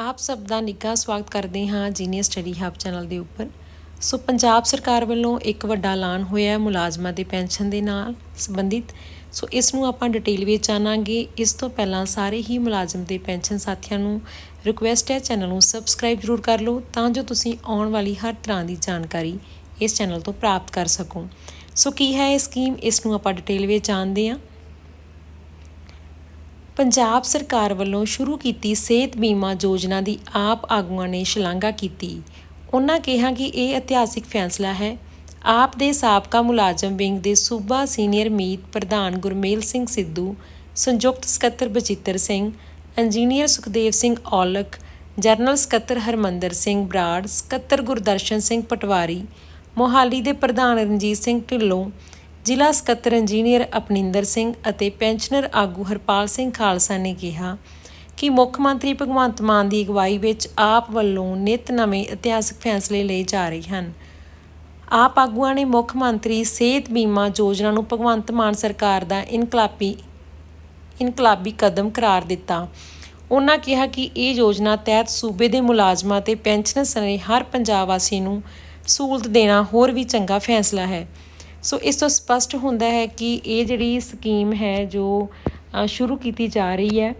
ਆਪ ਸਭ ਦਾ ਨਿੱਘਾ ਸਵਾਗਤ ਕਰਦੇ ਹਾਂ ਜੀਨੀਅਸ ਸਟੱਡੀ ਹੱਬ ਚੈਨਲ ਦੇ ਉੱਪਰ। ਸੋ ਪੰਜਾਬ ਸਰਕਾਰ ਵੱਲੋਂ ਇੱਕ ਵੱਡਾ ਐਲਾਨ ਹੋਇਆ ਹੈ ਮੁਲਾਜ਼ਮਾਂ ਦੇ ਪੈਨਸ਼ਨ ਦੇ ਨਾਲ ਸੰਬੰਧਿਤ। ਸੋ ਇਸ ਨੂੰ ਆਪਾਂ ਡਿਟੇਲ ਵਿੱਚ ਜਾਣਾਂਗੇ। ਇਸ ਤੋਂ ਪਹਿਲਾਂ ਸਾਰੇ ਹੀ ਮੁਲਾਜ਼ਮ ਦੇ ਪੈਨਸ਼ਨ ਸਾਥੀਆਂ ਨੂੰ ਰਿਕੁਐਸਟ ਹੈ ਚੈਨਲ ਨੂੰ ਸਬਸਕ੍ਰਾਈਬ ਜ਼ਰੂਰ ਕਰ ਲਓ ਤਾਂ ਜੋ ਤੁਸੀਂ ਆਉਣ ਵਾਲੀ ਹਰ ਤਰ੍ਹਾਂ ਦੀ ਜਾਣਕਾਰੀ ਇਸ ਚੈਨਲ ਤੋਂ ਪ੍ਰਾਪਤ ਕਰ ਸਕੋ। ਸੋ ਕੀ ਹੈ ਇਹ ਸਕੀਮ? ਇਸ ਨੂੰ ਆਪਾਂ ਡਿਟੇਲ ਵਿੱਚ ਜਾਣਦੇ ਹਾਂ। ਪੰਜਾਬ ਸਰਕਾਰ ਵੱਲੋਂ ਸ਼ੁਰੂ ਕੀਤੀ ਸਿਹਤ ਬੀਮਾ ਯੋਜਨਾ ਦੀ ਆਪ ਆਗੂਆਂ ਨੇ ਸ਼ਲਾਘਾ ਕੀਤੀ। ਉਹਨਾਂ ਕਿਹਾ ਕਿ ਇਹ ਇਤਿਹਾਸਿਕ ਫੈਸਲਾ ਹੈ। ਆਪ ਦੇ ਸਾਬਕਾ ਮੁਲਾਜ਼ਮ ਵਿੰਗ ਦੇ ਸੂਬਾ ਸੀਨੀਅਰ ਮੀਤ ਪ੍ਰਧਾਨ ਗੁਰਮੇਲ ਸਿੰਘ ਸਿੱਧੂ, ਸੰਯੁਕਤ ਸਕੱਤਰ ਬਚਿੱਤਰ ਸਿੰਘ, ਇੰਜੀਨੀਅਰ ਸੁਖਦੇਵ ਸਿੰਘ ਔਲਖ, ਜਨਰਲ ਸਕੱਤਰ ਹਰਮੰਦਰ ਸਿੰਘ ਬਰਾੜ, ਸਕੱਤਰ ਗੁਰਦਰਸ਼ਨ ਸਿੰਘ ਪਟਵਾਰੀ, ਮੋਹਾਲੀ ਦੇ ਪ੍ਰਧਾਨ ਰਣਜੀਤ ਸਿੰਘ ਢਿੱਲੋਂ ਜ਼ਿਲ੍ਹਾ ਸਕੱਤਰ ਇੰਜੀਨੀਅਰ ਅਪਨਿੰਦਰ ਸਿੰਘ ਅਤੇ ਪੈਨਸ਼ਨਰ ਆਗੂ ਹਰਪਾਲ ਸਿੰਘ ਖਾਲਸਾ ਨੇ ਕਿਹਾ ਕਿ ਮੁੱਖ ਮੰਤਰੀ ਭਗਵੰਤ ਮਾਨ ਦੀ ਅਗਵਾਈ ਵਿੱਚ ਆਪ ਵੱਲੋਂ ਨਿਤ ਨਵੇਂ ਇਤਿਹਾਸਕ ਫੈਸਲੇ ਲਏ ਜਾ ਰਹੇ ਹਨ। ਆਪ ਆਗੂਆਂ ਨੇ ਮੁੱਖ ਮੰਤਰੀ ਸਿਹਤ ਬੀਮਾ ਯੋਜਨਾ ਨੂੰ ਭਗਵੰਤ ਮਾਨ ਸਰਕਾਰ ਦਾ ਇਨਕਲਾਬੀ ਇਨਕਲਾਬੀ ਕਦਮ ਕਰਾਰ ਦਿੱਤਾ। ਉਹਨਾਂ ਕਿਹਾ ਕਿ ਇਹ ਯੋਜਨਾ ਤਹਿਤ ਸੂਬੇ ਦੇ ਮੁਲਾਜ਼ਮਾਂ ਤੇ ਪੈਨਸ਼ਨਰ ਸਣੇ ਹਰ ਪੰਜਾਬ ਵਾਸੀ ਨੂੰ ਸਹੂਲਤ ਦੇਣਾ ਹੋਰ ਵੀ ਚੰਗਾ ਫੈਸਲਾ ਹੈ। ਸੋ ਇਸ ਤੋਂ ਸਪਸ਼ਟ ਹੁੰਦਾ ਹੈ ਕਿ ਇਹ ਜਿਹੜੀ ਸਕੀਮ ਹੈ ਜੋ ਸ਼ੁਰੂ ਕੀਤੀ ਜਾ ਰਹੀ ਹੈ,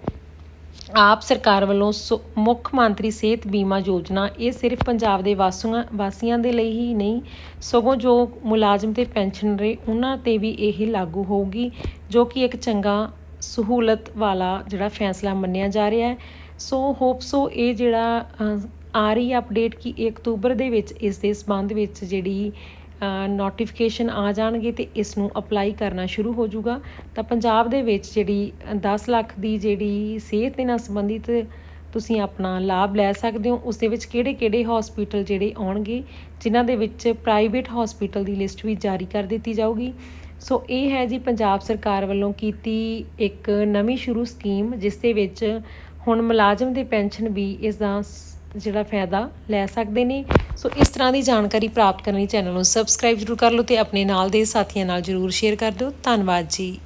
ਆਪ ਸਰਕਾਰ ਵੱਲੋਂ ਸੋ- ਮੁੱਖ ਮੰਤਰੀ ਸਿਹਤ ਬੀਮਾ ਯੋਜਨਾ, ਇਹ ਸਿਰਫ ਪੰਜਾਬ ਦੇ ਵਾਸੀਆਂ ਵਾਸੀਆਂ ਦੇ ਲਈ ਹੀ ਨਹੀਂ, ਸਗੋਂ ਜੋ ਮੁਲਾਜ਼ਮ ਤੇ ਪੈਨਸ਼ਨਰ ਉਹਨਾਂ ਤੇ ਵੀ ਇਹ ਲਾਗੂ ਹੋਊਗੀ, ਜੋ ਕਿ ਇੱਕ ਚੰਗਾ ਸਹੂਲਤ ਵਾਲਾ ਜਿਹੜਾ ਫੈਸਲਾ ਮੰਨਿਆ ਜਾ ਰਿਹਾ ਹੈ। ਸੋ ਹੋਪ ਸੋ ਇਹ ਜਿਹੜਾ ਆ ਰਹੀ ਅਪਡੇਟ ਕਿ 1 ਅਕਤੂਬਰ ਦੇ ਵਿੱਚ ਇਸ ਦੇ ਸੰਬੰਧ ਵਿੱਚ ਜਿਹੜੀ ਨੋਟੀਫਿਕੇਸ਼ਨ ਆ ਜਾਣਗੇ ਤੇ ਇਸ ਨੂੰ ਅਪਲਾਈ ਕਰਨਾ ਸ਼ੁਰੂ ਹੋ ਜਾਊਗਾ। ਤਾਂ ਪੰਜਾਬ ਦੇ ਵਿੱਚ ਜਿਹੜੀ 10 ਲੱਖ ਦੀ ਜਿਹੜੀ ਸਿਹਤ ਦੇ ਨਾਲ ਸੰਬੰਧਿਤ ਤੁਸੀਂ ਆਪਣਾ ਲਾਭ ਲੈ ਸਕਦੇ ਹੋ, ਉਸ ਦੇ ਵਿੱਚ ਕਿਹੜੇ ਕਿਹੜੇ ਹਸਪੀਟਲ ਜਿਹੜੇ ਆਉਣਗੇ, ਜਿਨ੍ਹਾਂ ਦੇ ਵਿੱਚ ਪ੍ਰਾਈਵੇਟ ਹਸਪੀਟਲ ਦੀ ਲਿਸਟ ਵੀ ਜਾਰੀ ਕਰ ਦਿੱਤੀ ਜਾਊਗੀ। ਸੋ ਇਹ ਹੈ ਜੀ ਪੰਜਾਬ ਸਰਕਾਰ ਵੱਲੋਂ ਕੀਤੀ ਇੱਕ ਨਵੀਂ ਸ਼ੁਰੂ ਸਕੀਮ ਜਿਸ ਦੇ ਵਿੱਚ ਹੁਣ ਮੁਲਾਜ਼ਮ ਦੇ ਪੈਨਸ਼ਨ ਵੀ ਇਸ ਦਾ ਸ- ਜਿਹੜਾ ਫਾਇਦਾ ਲੈ ਸਕਦੇ ਨੇ। ਸੋ ਇਸ ਤਰ੍ਹਾਂ ਦੀ ਜਾਣਕਾਰੀ ਪ੍ਰਾਪਤ ਕਰਨ ਲਈ ਚੈਨਲ ਨੂੰ ਸਬਸਕ੍ਰਾਈਬ ਜ਼ਰੂਰ ਕਰ ਲਓ ਤੇ ਆਪਣੇ ਨਾਲ ਦੇ ਸਾਥੀਆਂ ਨਾਲ ਜ਼ਰੂਰ ਸ਼ੇਅਰ ਕਰ ਦਿਓ। ਧੰਨਵਾਦ ਜੀ।